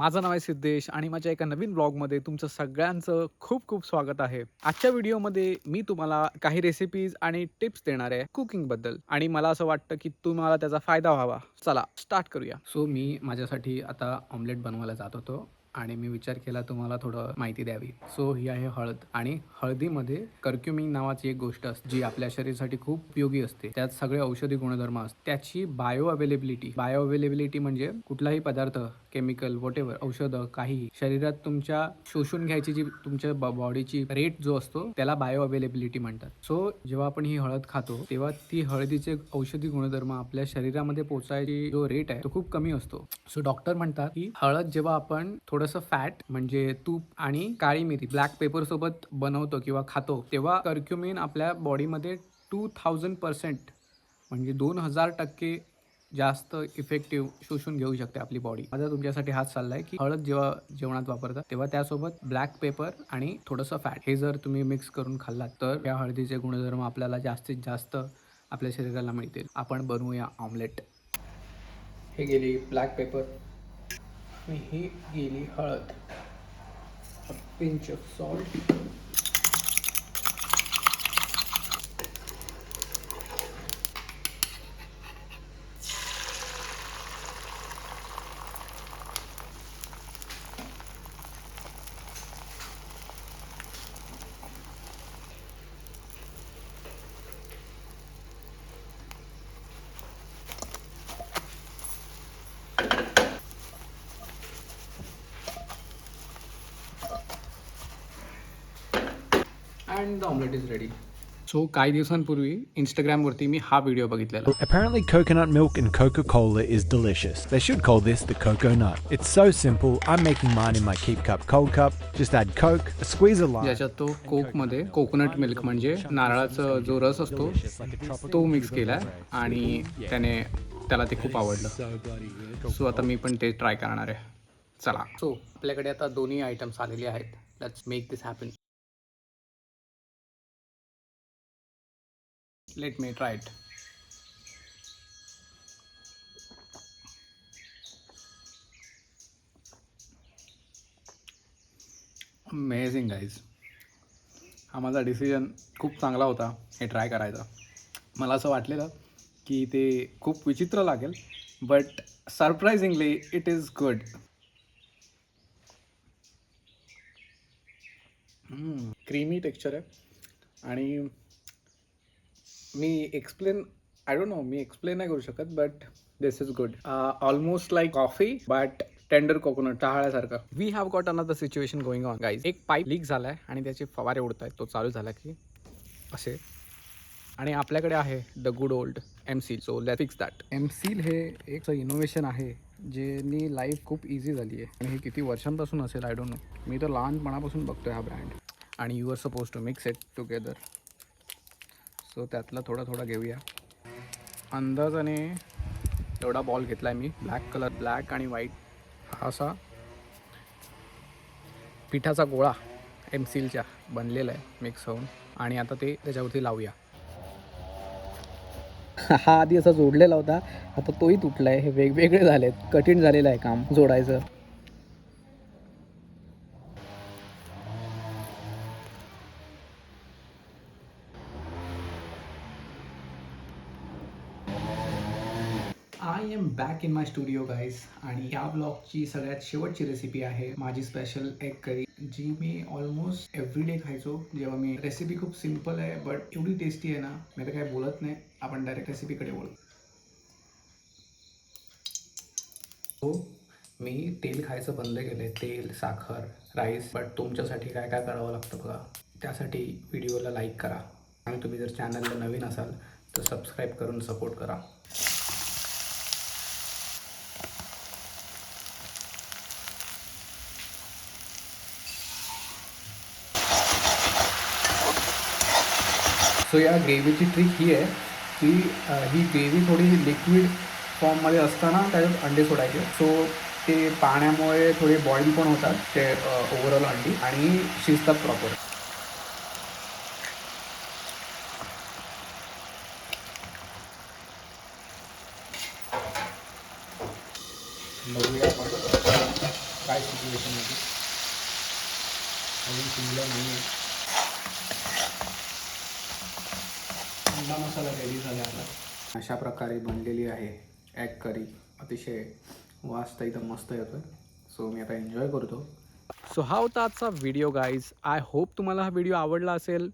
माझं नाव आहे सिद्धेश आणि माझ्या एका नवीन ब्लॉगमध्ये तुमचं सगळ्यांचं खूप खूप स्वागत आहे. आजच्या व्हिडिओमध्ये मी तुम्हाला काही रेसिपीज आणि टिप्स देणार आहे कुकिंगबद्दल आणि मला असं वाटतं की तुम्हाला त्याचा फायदा व्हावा. चला स्टार्ट करूया. सो मी माझ्यासाठी आता ऑमलेट बनवायला जात होतो. आणि मी विचार केला तुम्हाला थोडं माहिती द्यावी. सो ही आहे हळद. आणि हळदीमध्ये कर्क्युमिंग नावाची एक गोष्ट असते जी आपल्या शरीरासाठी खूप उपयोगी असते. त्यात सगळे औषधी गुणधर्म असतात. त्याची बायो अवेलेबिलिटी बायो अवेलेबिलिटी म्हणजे कुठलाही पदार्थ केमिकल वॉट एव्हर औषधं काही शरीरात तुमच्या शोषून घ्यायची जी तुमच्या बॉडीची रेट जो असतो त्याला बायो अवेलेबिलिटी म्हणतात. सो जेव्हा आपण ही हळद खातो तेव्हा ती हळदीचे औषधी गुणधर्म आपल्या शरीरामध्ये पोचायची जो रेट आहे तो खूप कमी असतो. सो डॉक्टर म्हणतात की हळद जेव्हा आपण थोडं थोडंसं फॅट म्हणजे तूप आणि काळी मिरी ब्लॅक पेपर सोबत बनवतो किंवा खातो तेव्हा कर्क्युमिन आपल्या बॉडीमध्ये टू थाउजंड पर्सेंट म्हणजे दोन हजार टक्के जास्त इफेक्टिव्ह शोषून घेऊ शकते आपली बॉडी माझा तुमच्यासाठी हाच सल्ला आहे की हळद जेव्हा जेवणात वापरतात तेव्हा त्यासोबत ब्लॅक पेपर आणि थोडंसं फॅट हे जर तुम्ही मिक्स करून खाल्लात तर या हळदीचे गुणधर्म आपल्याला जास्तीत जास्त आपल्या शरीराला मिळतील. आपण बनवूया ऑमलेट हे गेली ब्लॅक पेपर आणि ही गेली हळद. Pinch of salt and the omelette is ready so काही दिवसांपूर्वी इंस्टाग्रामवरती मी हा व्हिडिओ बघितलेला Apparently, coconut milk in Coca Cola is delicious. They should call this the Coco Nut. It's so simple. I'm making mine in my Keep Cup cold cup. Just add Coke, a squeeze of lime. ज्याच्यात तो कोकमध्ये coconut milk म्हणजे नारळाचा जो रस असतो तो mix केला आणि त्याने त्याला ते खूप आवडलं सो आता मी पण ते ट्राय करणार आहे चला सो आपल्याकडे आता दोन्ही आयटम्स आलेले आहेत let's make this happen let me try it. Amazing guys हा माझा डिसिजन खूप चांगला होता हे ट्राय करायचा. मला असं वाटलेलं की ते खूप विचित्र लागेल but surprisingly it is good creamy texture आहे. आणि मी एक्सप्लेन आय डोंट नो मी एक्सप्लेन नाही करू शकत but this is good almost like coffee but tender coconut टाळ्यासारखं we have got another situation going on guys एक पाईप लीक झाला आहे आणि त्याचे फवारे उडत आहेत तो चालू झाला की असे. आणि आपल्याकडे आहे the good old M seal so let fix that M seal हे एक इनोव्हेशन आहे ज्यांनी लाईफ खूप इझी झाली आहे. आणि हे किती वर्षांपासून असेल आय डोंट नो मी तर लहानपणापासून बघतो हा ब्रँड आणि you are suppose to mix it together so त्यातला थोडा थोडा घेऊया. अंदाजाने एवढा बॉल घेतला आहे मी. ब्लॅक कलर ब्लॅक आणि व्हाईट हा असा पिठाचा गोळा एम सीलच्या बनलेला आहे मिक्स होऊन. आणि आता ते त्याच्यावरती लावूया. हा आधी असा जोडलेला होता. आता तोही तुटला आहे हे वेगवेगळे झालेत. कठीण झालेलं आहे काम जोडायचं. I am back in my studio guys आणि या ब्लॉगची सगळ्यात शेवटची रेसिपी आहे माझी स्पेशल एग करी जी मी ऑलमोस्ट एव्हरी डे खायचो. जेव्हा मी रेसिपी खूप सिंपल आहे बट एवढी टेस्टी आहे ना मी तर काय बोलत नाही. आपण डायरेक्ट रेसिपीकडे बोलू हो मी तेल खायचं बंद केलं आहे तेल साखर राईस बट तुमच्यासाठी काय काय करावं लागतं बघा. त्यासाठी व्हिडिओला लाईक करा. आणि तुम्ही जर चॅनलला नवीन असाल तर सबस्क्राईब करून सपोर्ट करा. सो या ग्रेव्हीची ट्रिक ही आहे की ही ग्रेव्ही थोडी लिक्विड फॉर्ममध्ये असताना त्याच्यात अंडे सोडायचे. सो ते पाण्यामुळे थोडे बॉईल पण होतात ते uh, ओव्हरऑल अंडी आणि शिजतात प्रॉपर बघूया आपण काय सिच्युएशन होती. अजून शिजलं नाही आहे अंडा मसाला रेडी झाला आता. अशा प्रकारे बनलेली आहे ॲग करी अतिशय वास तर एकदम मस्त येतोय. सो मी आता एन्जॉय करतो. सो हा होता आजचा व्हिडिओ गाईज आय होप तुम्हाला हा व्हिडिओ आवडला असेल.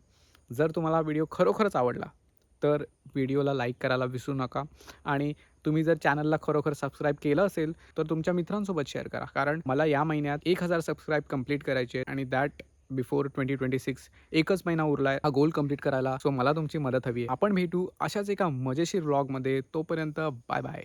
जर तुम्हाला हा व्हिडिओ खरोखरच आवडला तर व्हिडिओला लाईक करायला विसरू नका. आणि तुम्ही जर चॅनलला खरोखर सबस्क्राईब केलं असेल तर तुमच्या मित्रांसोबत शेअर करा. कारण मला या महिन्यात एक हजार सबस्क्राईब कंप्लीट करायचे आणि that before twenty twenty six एकच महिना उरलाय. हा गोल कंप्लीट करायला. सो मला तुमची मदत हवी आपण भेटू अशाच एका मजेशीर व्लॉगमध्ये तोपर्यंत बाय बाय